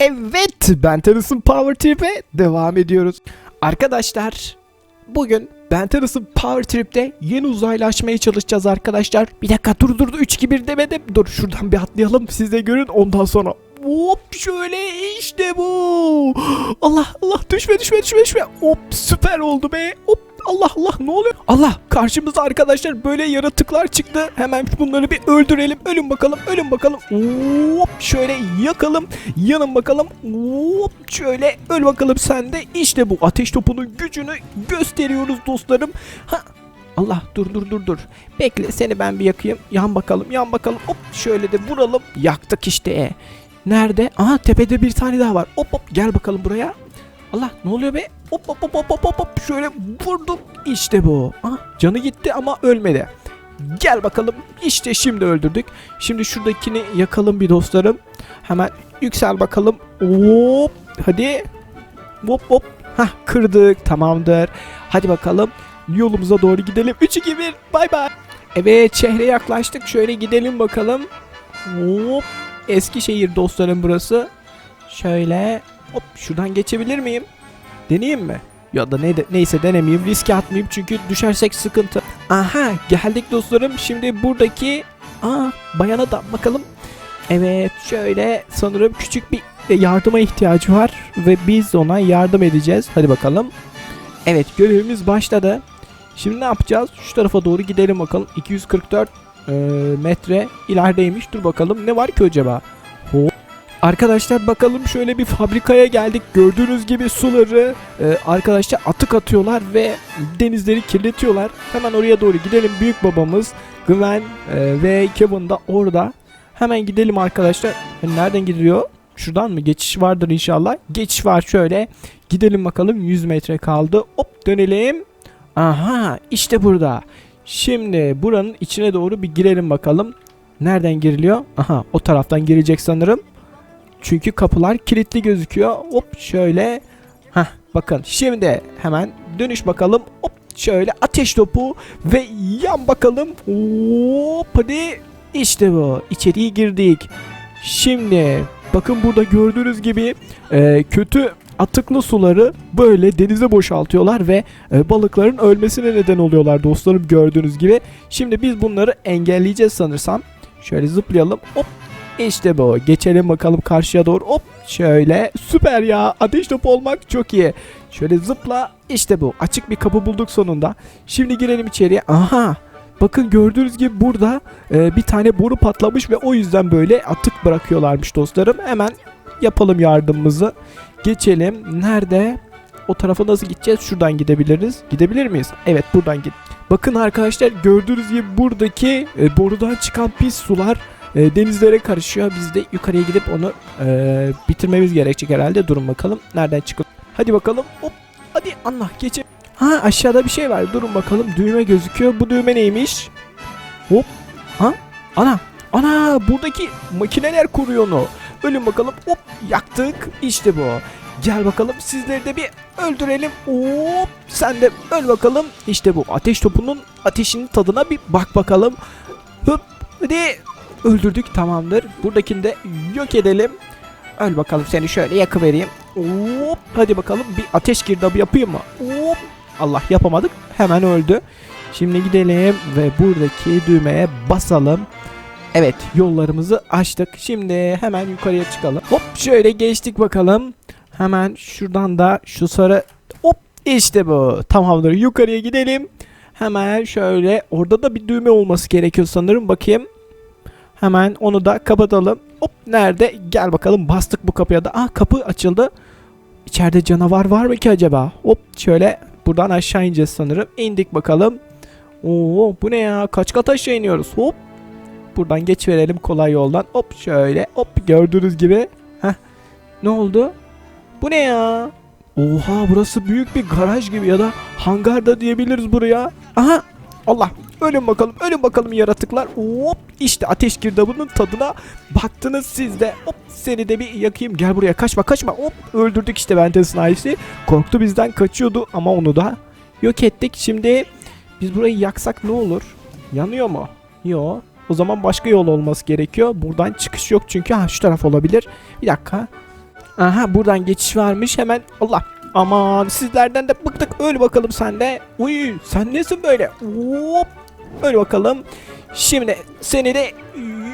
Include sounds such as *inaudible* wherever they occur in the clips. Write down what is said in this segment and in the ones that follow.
Evet, Ben Tennyson Power Trip'e devam ediyoruz. Arkadaşlar, bugün Ben Tennyson Power Trip'te yeni uzaylaşmaya çalışacağız arkadaşlar. Bir dakika dur dur dur 3 2 1 demedim. Dur şuradan bir atlayalım siz de görün ondan sonra. Hop şöyle işte bu. *gasps* Allah Allah düşme düşme düşme düşme. Hop süper oldu be. Hop Allah Allah ne oluyor? Allah karşımıza arkadaşlar böyle yaratıklar çıktı. Hemen bunları bir öldürelim. Ölün bakalım ölün bakalım. Hop şöyle yakalım. Yanın bakalım. Hop şöyle öl bakalım sen de. İşte bu ateş topunun gücünü gösteriyoruz dostlarım. Ha Allah dur dur dur dur. Bekle seni ben bir yakayım. Yan bakalım yan bakalım. Hop şöyle de vuralım. Yaktık işte. Nerede? Aha tepede bir tane daha var. Hop hop gel bakalım buraya. Allah ne oluyor be? Hop hop hop hop hop hop şöyle vurdum. İşte bu. Aha, canı gitti ama ölmedi. Gel bakalım. İşte şimdi öldürdük. Şimdi şuradakini yakalım bir dostlarım. Hemen yüksel bakalım. Hop. Hadi. Hop hop. Hah kırdık. Tamamdır. Hadi bakalım. Yolumuza doğru gidelim. 3 2 1. Bay bay. Evet şehre yaklaştık. Şöyle gidelim bakalım. Hop. Eskişehir dostlarım burası. Şöyle hop şuradan geçebilir miyim? Deneyeyim mi? Ya da ne neyse denemeyeyim. Riske atmayayım çünkü düşersek sıkıntı. Aha geldik dostlarım. Şimdi buradaki aa bayana da bakalım. Evet şöyle sanırım küçük bir yardıma ihtiyacı var ve biz ona yardım edeceğiz. Hadi bakalım. Evet görevimiz başladı. Şimdi ne yapacağız? Şu tarafa doğru gidelim bakalım. 244 e, metre ilerideymiş. Dur bakalım ne var ki acaba? Arkadaşlar bakalım şöyle bir fabrikaya geldik. Gördüğünüz gibi suları e, arkadaşlar atık atıyorlar ve denizleri kirletiyorlar. Hemen oraya doğru gidelim. Büyük babamız Gwen e, ve Kevin da orada. Hemen gidelim arkadaşlar. Hani nereden gidiyor? Şuradan mı? Geçiş vardır inşallah. Geçiş var şöyle. Gidelim bakalım 100 metre kaldı. Hop dönelim. Aha işte burada. Şimdi buranın içine doğru bir girelim bakalım. Nereden giriliyor? Aha o taraftan girecek sanırım. Çünkü kapılar kilitli gözüküyor. Hop şöyle. Hah bakın şimdi hemen dönüş bakalım. Hop şöyle ateş topu ve yan bakalım. Hop hadi. İşte bu. İçeriye girdik. Şimdi bakın burada gördüğünüz gibi e, kötü atıklı suları böyle denize boşaltıyorlar ve e, balıkların ölmesine neden oluyorlar dostlarım gördüğünüz gibi. Şimdi biz bunları engelleyeceğiz sanırsam. Şöyle zıplayalım. Hop işte bu. Geçelim bakalım karşıya doğru. Hop şöyle. Süper ya. Ateş topu olmak çok iyi. Şöyle zıpla. İşte bu. Açık bir kapı bulduk sonunda. Şimdi girelim içeriye. Aha. Bakın gördüğünüz gibi burada e, bir tane boru patlamış ve o yüzden böyle atık bırakıyorlarmış dostlarım. Hemen yapalım yardımımızı. Geçelim. Nerede? O tarafa nasıl gideceğiz? Şuradan gidebiliriz. Gidebilir miyiz? Evet buradan git. Bakın arkadaşlar gördüğünüz gibi buradaki e, borudan çıkan pis sular e, denizlere karışıyor. Biz de yukarıya gidip onu e, bitirmemiz gerekecek herhalde. Durun bakalım. Nereden çıkıyor? Hadi bakalım. Hop. Hadi Allah geçe. Ha aşağıda bir şey var. Durun bakalım. Düğme gözüküyor. Bu düğme neymiş? Hop. Ha? Ana. Ana buradaki makineler kuruyor onu. Ölün bakalım. Hop yaktık. İşte bu. Gel bakalım sizleri de bir öldürelim. Hop sen de öl bakalım. İşte bu ateş topunun ateşinin tadına bir bak bakalım. Hop hadi öldürdük tamamdır. Buradakini de yok edelim. Öl bakalım seni şöyle yakıvereyim. Hop hadi bakalım bir ateş girdabı yapayım mı? Hop Allah yapamadık hemen öldü. Şimdi gidelim ve buradaki düğmeye basalım. Evet yollarımızı açtık. Şimdi hemen yukarıya çıkalım. Hop şöyle geçtik bakalım. Hemen şuradan da şu sarı hop işte bu. Tamamdır yukarıya gidelim. Hemen şöyle orada da bir düğme olması gerekiyor sanırım. Bakayım. Hemen onu da kapatalım. Hop nerede? Gel bakalım bastık bu kapıya da. Ah kapı açıldı. İçeride canavar var mı ki acaba? Hop şöyle buradan aşağı ineceğiz sanırım. İndik bakalım. Oo bu ne ya? Kaç kat aşağı iniyoruz? Hop. Buradan geç verelim kolay yoldan. Hop şöyle. Hop gördüğünüz gibi. Heh. Ne oldu? Bu ne ya? Oha burası büyük bir garaj gibi ya da hangar da diyebiliriz buraya. Aha Allah ölün bakalım ölün bakalım yaratıklar. Hop işte ateş girdabının tadına baktınız siz de. Hop seni de bir yakayım gel buraya kaçma kaçma. Hop öldürdük işte Ventus Knives'i. Korktu bizden kaçıyordu ama onu da yok ettik. Şimdi biz burayı yaksak ne olur? Yanıyor mu? Yok. O zaman başka yol olması gerekiyor. Buradan çıkış yok çünkü ha şu taraf olabilir. Bir dakika. Aha buradan geçiş varmış hemen Allah. Aman sizlerden de bıktık öl bakalım sen de. Uy sen nesin böyle? Hop. Öl bakalım. Şimdi seni de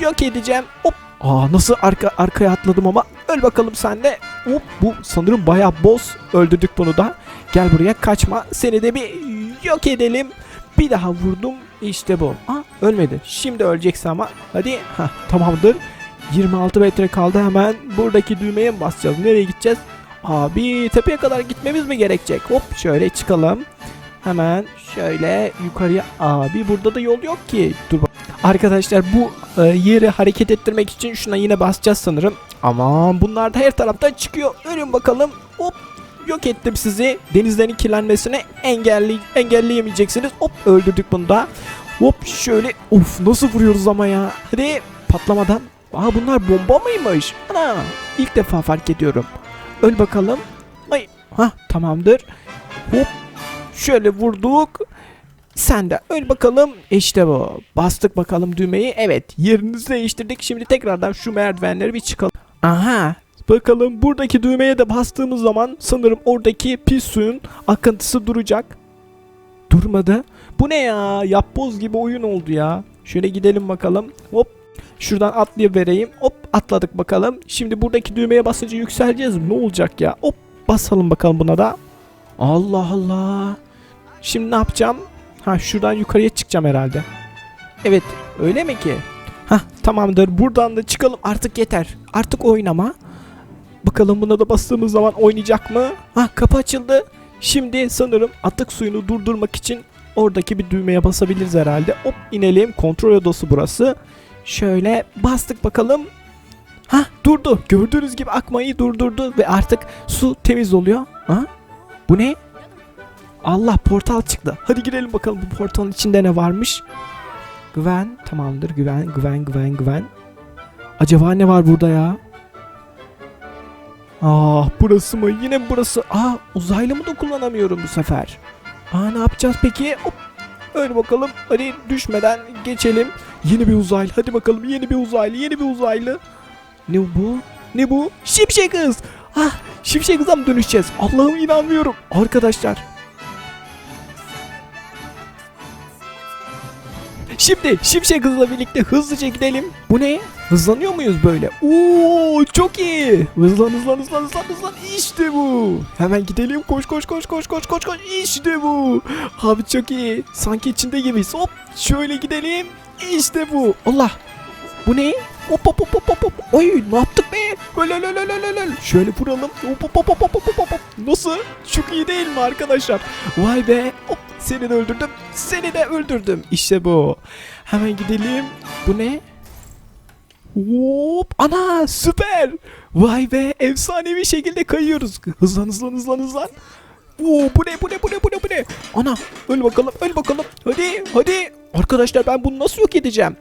yok edeceğim. Hop. Aa nasıl arka arkaya atladım ama öl bakalım sen de. Hop bu sanırım bayağı boss. Öldürdük bunu da. Gel buraya kaçma. Seni de bir yok edelim. Bir daha vurdum. İşte bu. Aa ölmedi. Şimdi öleceksin ama. Hadi. Ha tamamdır. 26 metre kaldı hemen buradaki düğmeye mi basacağız? Nereye gideceğiz? Abi tepeye kadar gitmemiz mi gerekecek? Hop şöyle çıkalım. Hemen şöyle yukarıya. Abi burada da yol yok ki. Dur bak. Arkadaşlar bu e, yeri hareket ettirmek için şuna yine basacağız sanırım. Aman bunlar da her taraftan çıkıyor. Ölün bakalım. Hop yok ettim sizi. Denizlerin kirlenmesini engelli engelleyemeyeceksiniz. Hop öldürdük bunu da. Hop şöyle. Of nasıl vuruyoruz ama ya. Hadi patlamadan. Aa bunlar bomba mıymış? Ana ilk defa fark ediyorum. Öl bakalım. Ay ha tamamdır. Hop şöyle vurduk. Sen de öl bakalım. İşte bu. Bastık bakalım düğmeyi. Evet yerinizi değiştirdik. Şimdi tekrardan şu merdivenleri bir çıkalım. Aha Bakalım buradaki düğmeye de bastığımız zaman sanırım oradaki pis suyun akıntısı duracak. Durmadı. Bu ne ya? Yapboz gibi oyun oldu ya. Şöyle gidelim bakalım. Hop. Şuradan atlayıvereyim. Hop atladık bakalım. Şimdi buradaki düğmeye basınca yükseleceğiz. Ne olacak ya? Hop basalım bakalım buna da. Allah Allah. Şimdi ne yapacağım? Ha şuradan yukarıya çıkacağım herhalde. Evet öyle mi ki? Ha tamamdır buradan da çıkalım artık yeter. Artık oynama. Bakalım buna da bastığımız zaman oynayacak mı? Ha kapı açıldı. Şimdi sanırım atık suyunu durdurmak için oradaki bir düğmeye basabiliriz herhalde. Hop inelim. Kontrol odası burası. Şöyle bastık bakalım. Ha durdu. Gördüğünüz gibi akmayı durdurdu ve artık su temiz oluyor. Ha? Bu ne? Allah portal çıktı. Hadi girelim bakalım bu portalın içinde ne varmış. Güven tamamdır güven güven güven güven. Acaba ne var burada ya? Ah burası mı? Yine burası? Aa uzaylı mı da kullanamıyorum bu sefer. Aa ne yapacağız peki? Hop. Öyle bakalım. Hadi düşmeden geçelim. Yeni bir uzaylı. Hadi bakalım yeni bir uzaylı. Yeni bir uzaylı. Ne bu? Ne bu? Şimşek kız. Ah şimşek kıza mı dönüşeceğiz? Allah'ım inanmıyorum. Arkadaşlar. Şimdi şimşek hızla birlikte hızlıca gidelim. Bu ne? Hızlanıyor muyuz böyle? Oo çok iyi. Hızlan hızlan hızlan hızlan hızlan. İşte bu. Hemen gidelim. Koş koş koş koş koş koş koş. İşte bu. Abi çok iyi. Sanki içinde gibiyiz. Hop şöyle gidelim. İşte bu. Allah. Bu ne? Hop hop hop hop hop. Oy ne yaptık be? Öyle. Şöyle vuralım. Hop hop hop hop hop hop. Nasıl? Çok iyi değil mi arkadaşlar? Vay be. Hop seni de öldürdüm. Seni de öldürdüm. İşte bu. Hemen gidelim. Bu ne? Hop ana süper. Vay be efsanevi şekilde kayıyoruz. Hızlan hızlan hızlan hızlan. Oo, bu ne bu ne bu ne bu ne bu ne? Ana öl bakalım öl bakalım. Hadi hadi. Arkadaşlar ben bunu nasıl yok edeceğim?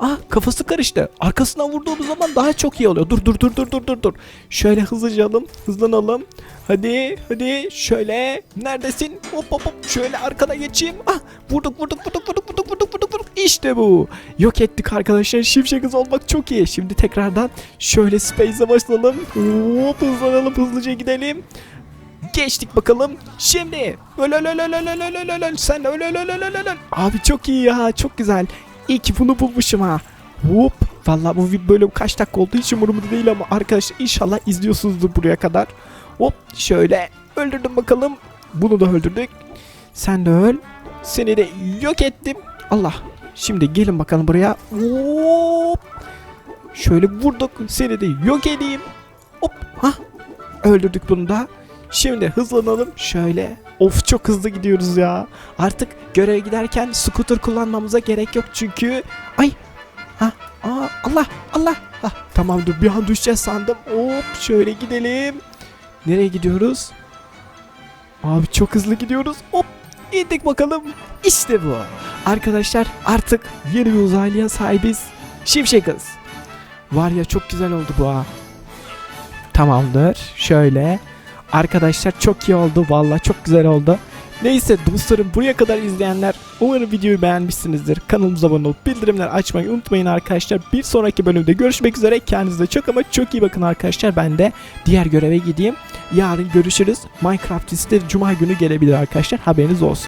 Ah kafası karıştı. Arkasından vurduğumuz zaman daha çok iyi oluyor. Dur dur dur dur dur dur dur. Şöyle hızlıca alalım. Hızlanalım. Hadi hadi şöyle. Neredesin? Hop hop hop. Şöyle arkana geçeyim. Ah vurduk vurduk vurduk vurduk vurduk vurduk vurduk vurduk. İşte bu. Yok ettik arkadaşlar. Şimşek hız olmak çok iyi. Şimdi tekrardan şöyle space'e başlayalım. Hop hızlanalım hızlıca gidelim. Geçtik bakalım. Şimdi öl sen öl öl. Abi çok iyi ya çok güzel. İyi ki bunu bulmuşum ha. Hop. Vallahi bu böyle kaç dakika oldu hiç umurumda değil ama arkadaşlar inşallah izliyorsunuzdur buraya kadar. Hop şöyle öldürdüm bakalım. Bunu da öldürdük. Sen de öl. Seni de yok ettim. Allah. Şimdi gelin bakalım buraya. Hop. Şöyle vurduk. Seni de yok edeyim. Hop. Ha. Öldürdük bunu da. Şimdi hızlanalım. Şöyle. Of çok hızlı gidiyoruz ya. Artık göreve giderken scooter kullanmamıza gerek yok çünkü. Ay. Ha. Aa, Allah. Allah. Ha, tamam dur bir an düşeceğiz sandım. Hop şöyle gidelim. Nereye gidiyoruz? Abi çok hızlı gidiyoruz. Hop indik bakalım. İşte bu. Arkadaşlar artık yeni bir uzaylıya sahibiz. Şimşek hız. Var ya çok güzel oldu bu ha. Tamamdır. Şöyle. Arkadaşlar çok iyi oldu. Valla çok güzel oldu. Neyse dostlarım buraya kadar izleyenler umarım videoyu beğenmişsinizdir. Kanalımıza abone olup bildirimler açmayı unutmayın arkadaşlar. Bir sonraki bölümde görüşmek üzere. Kendinize çok ama çok iyi bakın arkadaşlar. Ben de diğer göreve gideyim. Yarın görüşürüz. Minecraft liste Cuma günü gelebilir arkadaşlar. Haberiniz olsun.